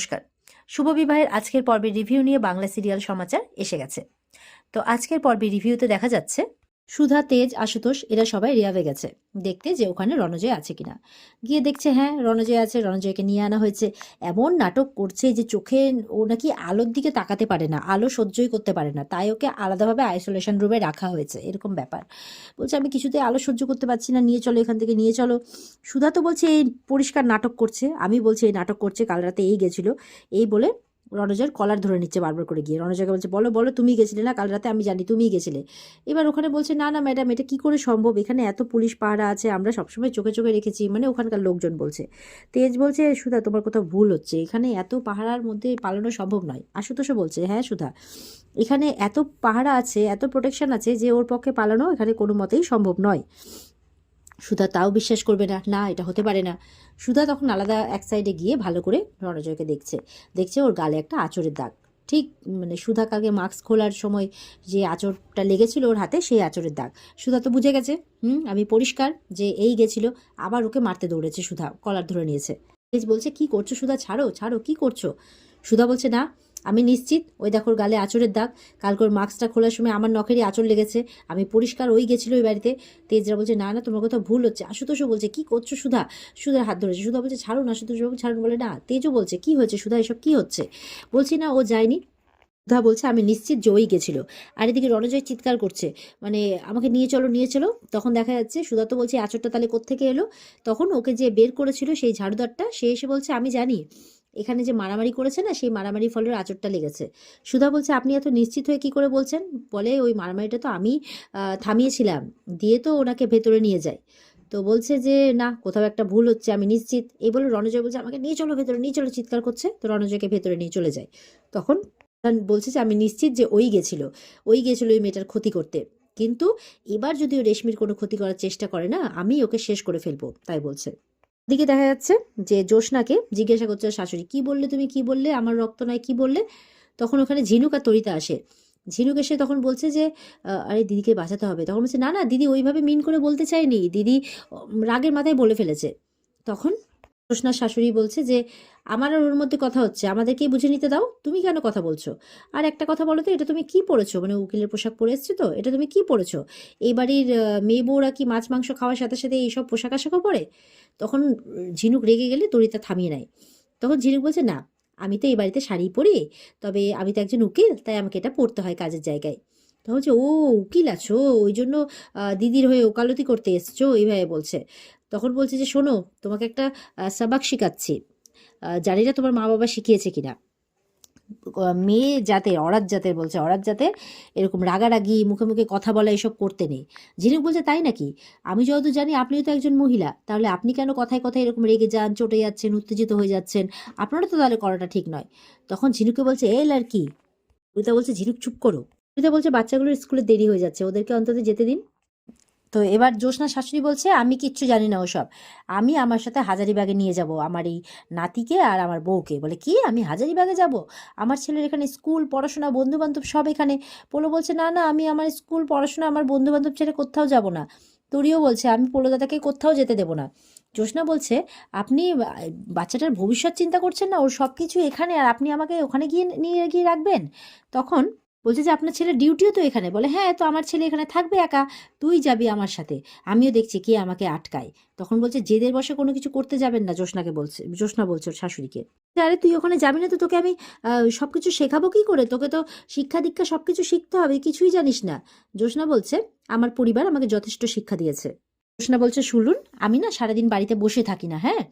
নমস্কার। শুভ বিবাহের আজকের পর্বের রিভিউ নিয়ে বাংলা সিরিয়াল সমাচার এসে গেছে। তো আজকের পর্বের রিভিউতে দেখা যাচ্ছে সুধা, তেজ, আশুতোষ, এরা সবাই রিয়াবে গেছে। দেখতে যে ওখানে রণজয় আছে কিনা। গিয়ে দেখছে হ্যাঁ রণজয় আছে, রণজয়কে নিয়ে আনা হয়েছে। এমন নাটক করছে যে চোখে ও নাকি আলোর দিকে তাকাতে পারে না, আলো সহ্যই করতে পারে না। তাই ওকে আলাদাভাবে আইসোলেশন রুমে রাখা হয়েছে, এরকম ব্যাপার। বলছে, আমি কিছুতে আলো সহ্য করতে পারছি না, নিয়ে চলো এখান থেকে, নিয়ে চলো। সুধা তো বলছে, এই পরিষ্কার নাটক করছে। আমি বলছি, এই নাটক করছে, কাল রাতে এই গেছিল। এই বলে রণজয়ের কলার ধরে নিচ্ছে বারবার করে গিয়ে। রণজয়কে বলছে, বলো বলো, তুমি গেছিলে না? কাল রাতে আমি জানি তুমিই গেছিলে। এবার ওখানে বলছে, না না, ম্যাডাম, এটা কি করে সম্ভব? এখানে এত পুলিশ পাহারা আছে, আমরা সবসময় চোখে চোখে রেখেছি। মানে ওখানকার লোকজন বলছে। তেজ বলছে, সুধা, তোমার কোথাও ভুল হচ্ছে। এখানে এত পাহারার মধ্যে পালানো সম্ভব নয়। আশুতোষও বলছে হ্যাঁ সুধা, এখানে এত পাহারা আছে, এত প্রোটেকশন আছে যে ওর পক্ষে পালানো এখানে কোনো মতেই সম্ভব নয়। সুধা তাও বিশ্বাস করবে না না, এটা হতে পারে না। সুধা তখন আলাদা এক সাইডে গিয়ে ভালো করে রণজয়কে দেখছে। দেখছে ওর গালে একটা আঁচড়ের দাগ। ঠিক মানে সুধা কালকে মাস্ক খোলার সময় যে আঁচড়টা লেগেছিল ওর হাতে, সেই আঁচড়ের দাগ। সুধা তো বুঝে গেছে, হুম, আমি পরিষ্কার যে এই গেছিল, আবার ওকে মারতে দৌড়েছে সুধা, কলার ধরে নিয়েছে। বলছে, কি করছ সুধা? ছাড়ো ছাড়ো, কি করছ? সুধা বলছে, না আমি নিশ্চিত ওই দেখো ওর গালে আঁচড়ের দাগ। কালকে ওর মাস্কটা খোলার সময় আমার নখেরই আঁচড় লেগেছে। আমি পরিষ্কার ওই গেছিল ওই বাড়িতে। তেজরা বলছে, না না, তোমার কোথাও ভুল হচ্ছে। আশুতোষও বলছে, কি করছ সুধা? সুধার হাত ধরেছে। সুধা বলছে ছাড়ুন আশুতোষ বাবু ছাড়ুন বলে, না তেজও বলছে, কি হয়েছে সুধা, এসব কি হচ্ছে? বলছি, না, ও যায়নি। সুধা বলছে, আমি নিশ্চিত যে ওই গেছিল। আর এদিকে রণজয় চিৎকার করছে মানে আমাকে নিয়ে চলো নিয়ে চলো। তখন দেখা যাচ্ছে, সুধা তো বলছে আচরটা তাহলে কোত্থেকে এলো? তখন ওকে যে বের করেছিল সেই ঝাড়ুদারটা, সে এসে বলছে, আমি জানি। এখানে যে মারামারি করেছে না, সেই মারামারি ফলের আচরটা লেগেছে। সুধা বলছে, আপনি এত নিশ্চিত হয়ে কি করে বলছেন? বলে, ওই মারামারিটা তো আমি থামিয়েছিলাম। দিয়ে তো ওনাকে ভেতরে নিয়ে যায় তো বলছে যে, না, কোথাও একটা ভুল হচ্ছে, আমি নিশ্চিত। এই বলে রণজয় বলছে, আমাকে নিয়ে চলো ভেতরে, নিয়ে চলো। চিৎকার করছে, তো রণজয়কে ভেতরে নিয়ে চলে যায়। তখন বলছে যে, আমি নিশ্চিত যে ওই গেছিল ওই গেছিল ওই মেয়েটার ক্ষতি করতে। কিন্তু এবার যদি ও রেশমির কোনো ক্ষতি করার চেষ্টা করে না, আমি ওকে শেষ করে ফেলব। তাই বলছে। দিকে দেখা যাচ্ছে যে জোসনাকে জিজ্ঞাসা করছে শাশুড়ি, কি বললে তুমি? কি বললে? আমার রক্ত নয়, কি বললে? তখন ওখানে ঝিনুক আর তরিতা আসে। ঝিনুক এসে তখন বলছে যে আরে দিদিকে বাঁচাতে হবে। তখন বলছে, না না, দিদি ওইভাবে মিন করে বলতে চায়নি। দিদি রাগের মাথায় বলে ফেলেছে। তখন জ্যোৎস্নার শাশুড়ি বলছে যে, আমার আর ওর মধ্যে কথা হচ্ছে। আমাদেরকেই বুঝে নিতে দাও। তুমি কেন কথা বলছো? আর একটা কথা বলো তো, এটা তুমি কি পরেছো মানে উকিলের পোশাক পরে এসছো তো? এটা তুমি কি পরেছো এই বাড়ির মেয়ে বউরা কি মাছ, মাংস খাওয়ার সাথে সাথে এইসব পোশাক আশাকও পরে? তখন ঝিনুক রেগে গেলে তরিতা থামিয়ে নেয়। তখন ঝিনুক বলছে, না, আমি তো এই বাড়িতে শাড়ি পরি, তবে আমি তো একজন উকিল, তাই আমাকে এটা পরতে হয় কাজের জায়গায়। তখন বলছে, ও, উকিল আছো? ওই জন্য দিদির হয়ে ওকালতি করতে এসছো? এইভাবে বলছে। তখন বলছে যে, শোনো, তোমাকে একটা সাবাক শেখাচ্ছি। জানি না তোমার মা বাবা শিখিয়েছে কিনা। মেয়ে জাতের অরাত জাতের বলছে অরাত জাতের এরকম রাগারাগি, মুখে মুখে কথা বলা এসব করতে নেই। ঝিনুক বলছে, তাই নাকি? আমি যতদূর জানি আপনিও তো একজন মহিলা। তাহলে আপনি কেন কথায় কথায় এরকম রেগে যান, চটে যাচ্ছেন, উত্তেজিত হয়ে যাচ্ছেন? আপনারা তো তাহলে করাটা ঠিক নয়। তখন ঝিনুকে বলছে এল আর কি? রুতা বলছে, ঝিনুক, চুপ করো। রুতা বলছে বাচ্চাগুলোর স্কুলে দেরি হয়ে যাচ্ছে। ওদেরকে অন্তত যেতে দিন। তো এবার জ্যোৎস্না শাশুড়ি বলছে, আমি কিচ্ছু জানি না ওসব। আমি আমার সাথে হাজারিবাগে নিয়ে যাব, আমার এই নাতিকে আর আমার বউকে। বলে, কি? আমি হাজারিবাগে যাব? আমার ছেলের এখানে স্কুল, পড়াশোনা বন্ধু বান্ধব সব এখানে? পোলো বলছে, না না, আমি আমার স্কুল, পড়াশোনা, আমার বন্ধু বান্ধব ছেড়ে কোথাও যাব না। তরিও বলছে, আমি পোলো দাদাকে কোথাও যেতে দেবো না। জ্যোৎস্না বলছে, আপনি বাচ্চাটার ভবিষ্যৎ চিন্তা করছেন না? ওর সব কিছু এখানে, আর আপনি আমাকে ওখানে গিয়ে, নিয়ে গিয়ে রাখবেন? তখন বলছে যে, আপনার ছেলের ডিউটিও তো এখানে। বলে হ্যাঁ তো আমার ছেলে এখানে থাকবে একা, তুই যাবি আমার সাথে। আমিও দেখছি কে আমাকে আটকায়। তখন বলছে, জেদের বসে কোনো কিছু করতে যাবেন না জ্যোৎস্নাকে বলছে জ্যোৎস্না বলছে ওর শাশুড়িকে। আরে, তুই ওখানে যাবি না তো? তোকে আমি সব কিছু শেখাবো কি করে? তোকে তো শিক্ষা দীক্ষা সব কিছু শিখতে হবে, কিছুই জানিস না। জ্যোৎস্না বলছে, আমার পরিবার আমাকে যথেষ্ট শিক্ষা দিয়েছে। জ্যোৎস্না বলছে, শুনুন, আমি না সারাদিন বাড়িতে বসে থাকি না হ্যাঁ?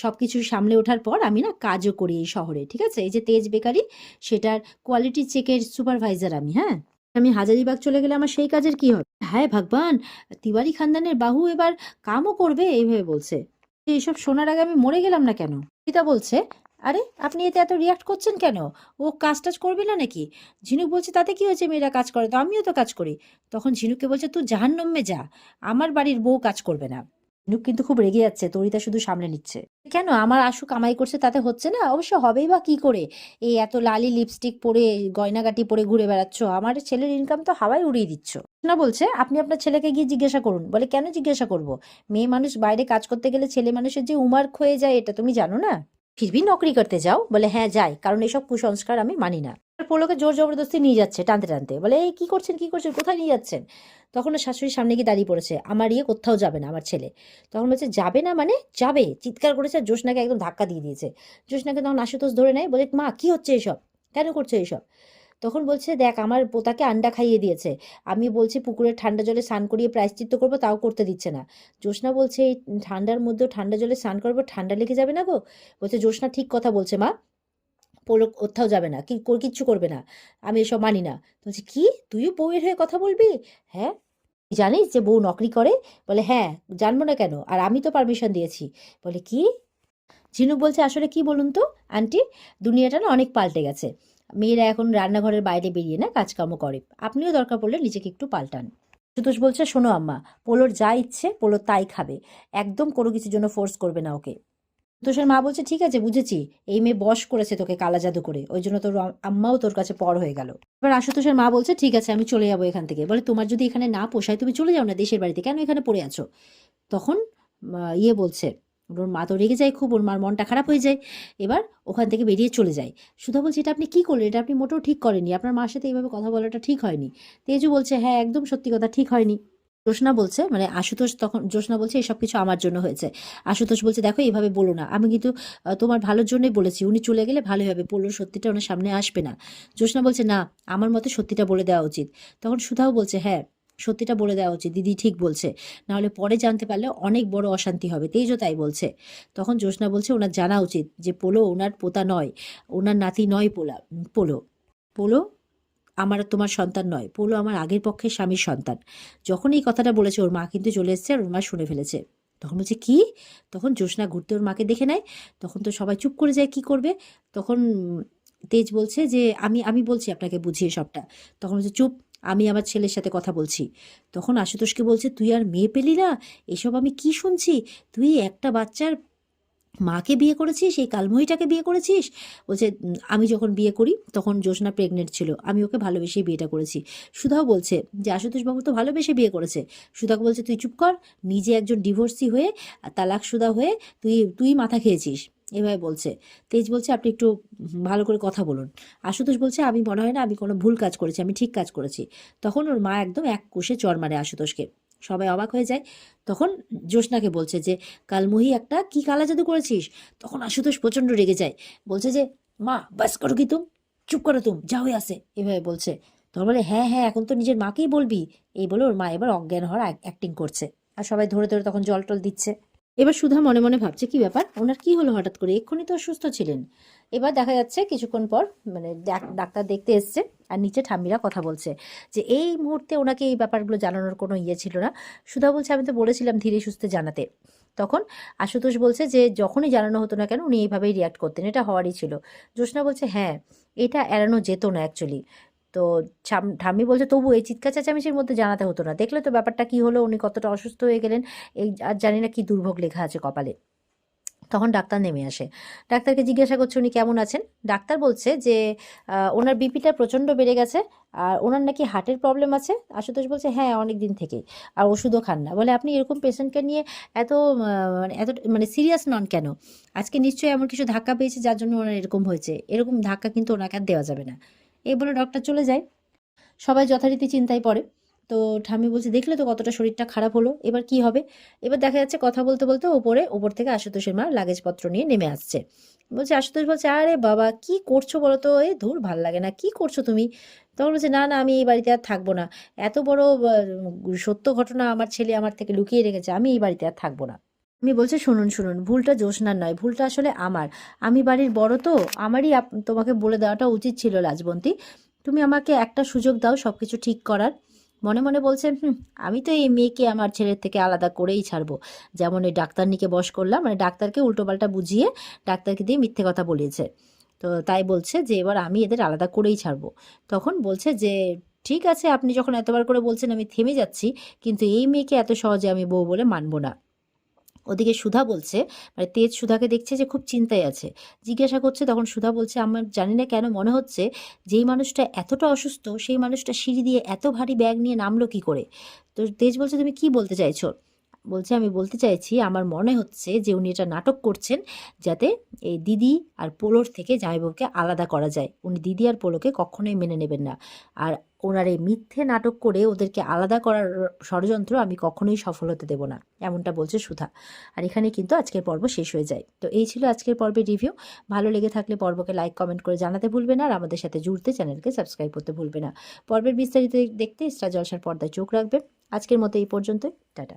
সব কিছু সামলে ওঠার পর আমি না কাজও করি এই শহরে, ঠিক আছে? এই যে তেজ বেকারি, সেটার কোয়ালিটি চেকের সুপারভাইজার আমি হ্যাঁ? আমি হাজারিবাগ চলে গেলে আমার সেই কাজের কি হবে? হ্যাঁ ভগবান, তিওয়ারি খানদানের বাহু এবার কামও করবে, এইভাবে বলছে। এইসব শোনার আগে আমি মরে গেলাম না কেন? পিতা বলছে আরে, আপনি এতে এত রিয়াক্ট করছেন কেন? ও কাজ টাজ করবে না নাকি? ঝিনুক বলছে, তাতে কি হয়েছে মেয়েরা কাজ করে? তো আমিও তো কাজ করি। তখন ঝিনুককে বলছে, তুই জাহান্নমে যা। আমার বাড়ির বউ কাজ করবে না। ঝিনুক কিন্তু খুব রেগে যাচ্ছে, তরিতা শুধু সামনে নিচ্ছে। কেন? আমার আশু কামাই করছে, তাতে হচ্ছে না? অবশ্য হবেই বা কি করে? এই এত লালি লিপস্টিক পরে, গয়নাগাটি পরে ঘুরে বেড়াচ্ছ? আমার ছেলের ইনকাম তো হাওয়ায় উড়িয়ে দিচ্ছ। না বলছে, আপনি আপনার ছেলেকে গিয়ে জিজ্ঞাসা করুন। বলে, কেন জিজ্ঞাসা করব? মেয়ে মানুষ বাইরে কাজ করতে গেলে ছেলে মানুষের যে উমার হয়ে যায়, এটা তুমি জানো না? ফিরবি নকরি করতে যাও। বলে হ্যাঁ যাই। কারণ এইসব কুসংস্কার আমি মানি না। পোলোকে জোর জবরদস্তি নিয়ে যাচ্ছে, টানতে টানতে। বলে, এই কী করছেন কী করছেন? কোথায় নিয়ে যাচ্ছেন? তখন ওর শাশুড়ির সামনে গিয়ে দাঁড়িয়ে পড়েছে, আমার ইয়ে কোথাও যাবে না, আমার ছেলে। তখন বলছে, যাবে না মানে? যাবে। চিৎকার করেছে আর জ্যোৎস্নাকে একদম ধাক্কা দিয়ে দিয়েছে। জ্যোৎস্নাকে তখন আশুতোষ ধরে নেয়, বলে, মা, কি হচ্ছে এসব? কেন করছে এসব? তখন বলছে, দেখ, আমার পোতাকে আন্ডা খাইয়ে দিয়েছে। আমি বলছি, পুকুরের ঠান্ডা জলে স্নান করিয়ে প্রায়শ্চিত্ত করব, তাও করতে দিচ্ছে না। জ্যোৎস্না বলছে, এই ঠান্ডার মধ্যেও ঠান্ডা জলে স্নান করব, ঠান্ডা লেগে যাবে না গো? বলছে, জ্যোৎস্না ঠিক কথা বলছে, মা। পোলক কোথাও যাবে না, কি কিচ্ছু করবে না। আমি এসব মানি না। বলছি, কি? তুইও বউয়ের হয়ে কথা বলবি? হ্যাঁ। জানিস যে বউ নকরি করে? বলে হ্যাঁ জানব না কেন, আর আমি তো পারমিশন দিয়েছি। বলে, কি? ঝিনুক বলছে, আসলে কি বলুন তো, আন্টি? দুনিয়াটা না অনেক পাল্টে গেছে। মেয়েরা এখন রান্নাঘরের বাইরে বেরিয়ে না, কাজকর্ম করে। আপনিও দরকার পড়লে নিজেকে একটু পাল্টান। সুতোষ বলছে, শোনো আম্মা, পোলোর যা ইচ্ছে পোলো তাই খাবে। একদম কোনো কিছুর জন্য ফোর্স করবে না ওকে। তোষের মা বলছে, ঠিক আছে, বুঝেছি। এই মেয়ে বস করেছে তোকে কালা জাদু করে। ওই জন্য তোর আম্মাও তোর কাছে পর হয়ে গেল। এবার আশুতোষের মা বলছে, ঠিক আছে, আমি চলে যাব এখান থেকে। বলে, তোমার যদি এখানে না পোষায়, তুমি চলে যাও না দেশের বাড়িতে। কেন এখানে পড়ে আছো? তখন ইয়ে বলছে ওর মা তো রেগে যায় খুব, ওর মার মনটা খারাপ হয়ে যায়। এবার ওখান থেকে বেরিয়ে চলে যায়। সুধা বলছে, এটা আপনি কি করলেন? এটা আপনি মোটেও ঠিক করেননি। আপনার মার সাথে এইভাবে কথা বলাটা ঠিক হয়নি। তেজু বলছে হ্যাঁ একদম সত্যি কথা, ঠিক হয়নি। জ্যোৎস্না বলছে মানে আশুতোষ তখন, জ্যোৎস্না বলছে, এসব কিছু আমার জন্য হয়েছে। আশুতোষ বলছে, দেখো, এইভাবে বলো না। আমি কিন্তু তোমার ভালোর জন্যই বলেছি। উনি চলে গেলে ভালোই হবে। বলল, সত্যিটা ওনার সামনে আসবে না। জ্যোৎস্না বলছে, না, আমার মতে সত্যিটা বলে দেওয়া উচিত। তখন সুধাও বলছে হ্যাঁ সত্যিটা বলে দেওয়া উচিত। দিদি ঠিক বলছে। নাহলে পরে জানতে পারলে অনেক বড় অশান্তি হবে। তেজও তাই বলছে। তখন জ্যোৎস্না বলছে, ওনার জানা উচিত যে পোলো ওনার পোতা নয়। ওনার নাতি নয় পোলা। পোলো। পোলো আমার তোমার সন্তান নয়। পোলো আমার আগের পক্ষে স্বামীর সন্তান। যখন এই কথাটা বলেছে, ওর মা কিন্তু চলে এসেছে আর ওর মা শুনে ফেলেছে। তখন বলছে, কি? তখন জ্যোৎস্না ঘুরতে ওর মাকে দেখে নেয়। তখন তো সবাই চুপ করে যায়, কি করবে? তখন তেজ বলছে যে, আমি আমি বলছি আপনাকে বুঝিয়ে সবটা। তখন বলছে, চুপ। আমি আমার ছেলের সাথে কথা বলছি। তখন আশুতোষকে বলছে, তুই আর মেয়ে পেলি না? এসব আমি কি শুনছি? তুই একটা বাচ্চার মাকে বিয়ে করেছিস, এই কালমহিটাকে বিয়ে করেছিস? বলছে আমি যখন বিয়ে করি, তখন জ্যোৎস্না প্রেগনেন্ট ছিল। আমি ওকে ভালোবেসেই বিয়েটা করেছি। সুধাও বলছে যে আশুতোষ বাবু তো ভালোবেসে বিয়ে করেছে। সুধাকে বলছে, তুই চুপ কর, নিজে একজন ডিভোর্সি হয়ে তালাক সুদা হয়ে তুই তুই মাথা খেয়েছিস। এভাবে বলছে। তেজ বলছে, আপনি একটু ভালো করে কথা বলুন। আশুতোষ বলছে, আমি, মনে হয় না আমি কোনো ভুল কাজ করেছি, আমি ঠিক কাজ করেছি। তখন ওর মা একদম এক কোষে চর মারে আশুতোষকে। সবাই অবাক হয়ে যায়। তখন জ্যোৎস্নাকে বলছে যে কালমহি একটা কি কালা জাদু করেছিস? তখন আশুতোষ প্রচণ্ড রেগে যায়। বলছে যে, মা, বাস করো কি তুম? চুপ করো তুম, যা আসে এভাবে বলছে। তখন বলে হ্যাঁ হ্যাঁ এখন তো নিজের মাকেই বলবি। এই বলে ওর মা এবার অজ্ঞান হওয়ার অ্যাক্টিং করছে। আর সবাই ধরে ধরে তখন জল টল দিচ্ছে। এবার সুধা মনে মনে ভাবছে, কি ব্যাপার? ওনার কি হলো হঠাৎ করে? এক্ষুনি তো অসুস্থ ছিলেন। এবার দেখা যাচ্ছে কিছুক্ষণ পর মানে ডাক- ডাক্তার দেখতে এসছে আর নিচে ঠাম্মিরা কথা বলছে যে, এই মুহূর্তে ওনাকে এই ব্যাপারগুলো জানানোর কোনো ইয়ে ছিল না। সুধা বলছে, আমি তো বলেছিলাম ধীরে সুস্থে জানাতে। তখন আশুতোষ বলছে যে, যখনই জানানো হতো না কেন, উনি এইভাবেই রিয়াক্ট করতেন। এটা হওয়ারই ছিল। জ্যোৎস্না বলছে হ্যাঁ এটা এড়ানো যেত না অ্যাকচুয়ালি তো ঠাম্মি বলছে, তবু এই চিৎকার চেঁচামেচির মধ্যে জানাতে হতো না। দেখলে তো ব্যাপারটা কি হলো? উনি কতটা অসুস্থ হয়ে গেলেন? এই আর জানি না কি দুর্ভোগ লেখা আছে কপালে। তখন ডাক্তার নেমে আসে। ডাক্তারকে জিজ্ঞাসা করছে, উনি কেমন আছেন? ডাক্তার বলছে যে ওনার বিপিটা প্রচণ্ড বেড়ে গেছে, আর ওনার নাকি হার্টের প্রবলেম আছে। আশুতোষ বলছে হ্যাঁ অনেক দিন থেকেই, আর ওষুধও খান না। বলে, আপনি এরকম পেশেন্টকে নিয়ে এত মানে এত মানে সিরিয়াস নন কেন? আজকে নিশ্চয়ই এমন কিছু ধাক্কা পেয়েছে যার জন্য ওনার এরকম হয়েছে। এরকম ধাক্কা কিন্তু ওনাকে আর দেওয়া যাবে না। এই বলে ডক্টর চলে যায়। সবাই যথারীতি চিন্তায় পড়ে। তো ঠাম্মি বলছে, দেখলে তো কতটা শরীরটা খারাপ হলো। এবার কি হবে? এবার দেখা যাচ্ছে কথা বলতে বলতে ওপরে, ওপর থেকে আশুতোষের মা লাগেজপত্র নিয়ে নেমে আসছে। বলছে, আশুতোষ বলছে, আরে বাবা, কি করছ বলো তো? এই ধুর ভালো লাগে না। কি করছ তুমি? তখন বলছে, না না, আমি এই বাড়িতে আর থাকব না। এত বড় সত্য ঘটনা আমার ছেলে আমার থেকে লুকিয়ে রেখেছে। আমি এই বাড়িতে আর থাকব না। আমি বলছে, শুনুন শুনুন, ভুলটা জ্যোৎস্নার নয়, ভুলটা আসলে আমার। আমি বাড়ির বড় তো, আমারই তোমাকে বলে দেওয়াটা উচিত ছিল রাজবন্তী। তুমি আমাকে একটা সুযোগ দাও সব কিছু ঠিক করার। মনে মনে বলছে, হুম, আমি তো এই মেয়েকে আমার ছেলের থেকে আলাদা করেই ছাড়বো। যেমন এই ডাক্তারনিকে বশ করলাম মানে ডাক্তারকে উল্টোপাল্টা বুঝিয়ে ডাক্তারকে দিয়ে মিথ্যে কথা বলিয়েছে তো তাই বলছে যে, এবার আমি এদের আলাদা করেই ছাড়বো। তখন বলছে যে, ঠিক আছে, আপনি যখন এতবার করে বলছেন, আমি থেমে যাচ্ছি, কিন্তু এই মেয়েকে এত সহজে আমি বউ বলে মানবো না। ওদিকে সুধা বলছে মানে তেজ সুধাকে দেখছে যে খুব চিন্তায় আছে। জিজ্ঞাসা করছে, তখন সুধা বলছে, আমার জানি না কেন মনে হচ্ছে যেই মানুষটা এতটা অসুস্থ, সেই মানুষটা সিঁড়ি দিয়ে এত ভারী ব্যাগ নিয়ে নামলো কি করে? তো তেজ বলছে, তুমি কি বলতে চাইছো? বলছে, আমি বলতে চাইছি, আমার মনে হচ্ছে যে উনি এটা নাটক করছেন যাতে এই দিদি আর পোলোর থেকে জামাইবাবুকে আলাদা করা যায়। উনি দিদি আর পোলোকে কখনোই মেনে নেবেন না। আর ওনার এই মিথ্যে নাটক করে ওদেরকে আলাদা করার ষড়যন্ত্র আমি কখনোই সফল হতে দেবো না। এমনটা বলছে সুধা। আর এখানে কিন্তু আজকের পর্ব শেষ হয়ে যায়। তো এই ছিল আজকের পর্বের রিভিউ। ভালো লেগে থাকলে পর্বকে লাইক, কমেন্ট করে জানাতে ভুলবে না আর আমাদের সাথে জুড়তে চ্যানেলকে সাবস্ক্রাইব করতে ভুলবে না। পর্বের বিস্তারিত দেখতে স্টার জলসার পর্দায় চোখ রাখবে আজকের মতো এই পর্যন্তই। টাটা।